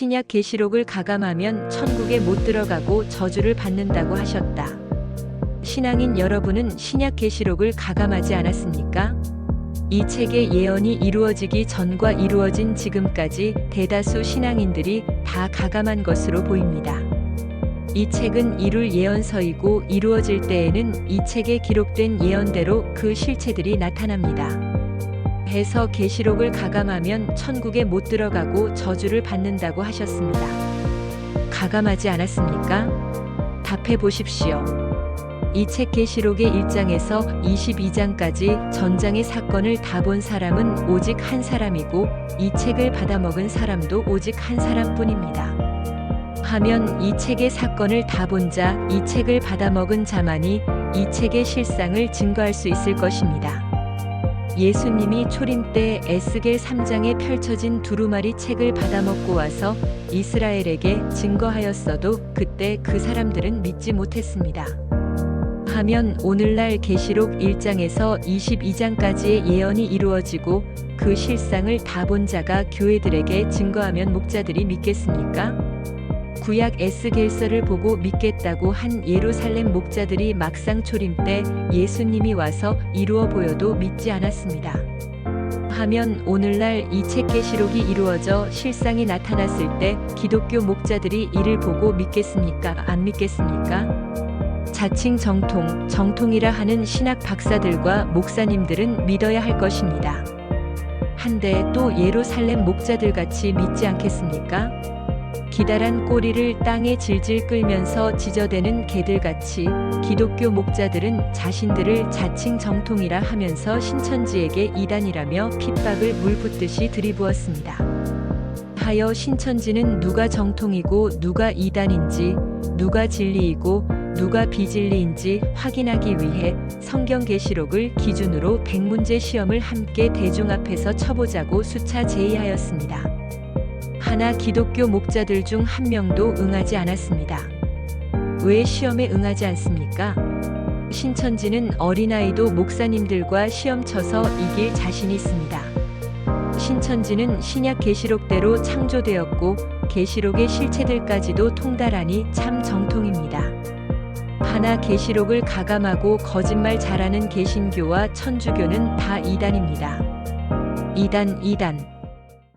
신약 계시록을 가감하면 천국에 못 들어가고 저주를 받는다고 하셨다. 신앙인 여러분은 신약 계시록을 가감하지 않았습니까? 이 책의 예언이 이루어지기 전과 이루어진 지금까지 대다수 신앙인들이 다 가감한 것으로 보입니다. 이 책은 이룰 예언서이고 이루어질 때에는 이 책에 기록된 예언대로 그 실체들이 나타납니다. 해서 계시록을 가감하면 천국에 못 들어가고 저주를 받는다고 하셨습니다. 가감하지 않았습니까? 답해 보십시오. 이 책 계시록의 1장에서 22장까지 전장의 사건을 다 본 사람은 오직 한 사람이고 이 책을 받아먹은 사람도 오직 한 사람뿐입니다. 하면 이 책의 사건을 다 본 자, 이 책을 받아먹은 자만이 이 책의 실상을 증거할 수 있을 것입니다. 예수님이 초림 때 에스겔 3장에 펼쳐진 두루마리 책을 받아먹고 와서 이스라엘에게 증거하였어도 그때 그 사람들은 믿지 못했습니다. 하면 오늘날 계시록 1장에서 22장까지의 예언이 이루어지고 그 실상을 다 본 자가 교회들에게 증거하면 목자들이 믿겠습니까? 구약 에스겔서를 보고 믿겠다고 한 예루살렘 목자들이 막상 초림 때 예수님이 와서 이루어 보여도 믿지 않았습니다. 하면 오늘날 이 책 계시록이 이루어져 실상이 나타났을 때 기독교 목자들이 이를 보고 믿겠습니까? 안 믿겠습니까? 자칭 정통, 정통이라 하는 신학 박사들과 목사님들은 믿어야 할 것입니다. 한데 또 예루살렘 목자들 같이 믿지 않겠습니까? 기다란 꼬리를 땅에 질질 끌면서 지저대는 개들같이 기독교 목자들은 자신들을 자칭 정통이라 하면서 신천지에게 이단이라며 핍박을 물붓듯이 들이부었습니다. 하여 신천지는 누가 정통이고 누가 이단인지 누가 진리이고 누가 비진리인지 확인하기 위해 성경 계시록을 기준으로 100문제 시험을 함께 대중 앞에서 쳐보자고 수차 제의하였습니다. 하나 기독교 목자들 중 한 명도 응하지 않았습니다. 왜 시험에 응하지 않습니까? 신천지는 어린아이도 목사님들과 시험 쳐서 이길 자신이 있습니다. 신천지는 신약 계시록대로 창조되었고 계시록의 실체들까지도 통달하니 참 정통입니다. 하나 계시록을 가감하고 거짓말 잘하는 개신교와 천주교는 다 이단입니다. 이단 이단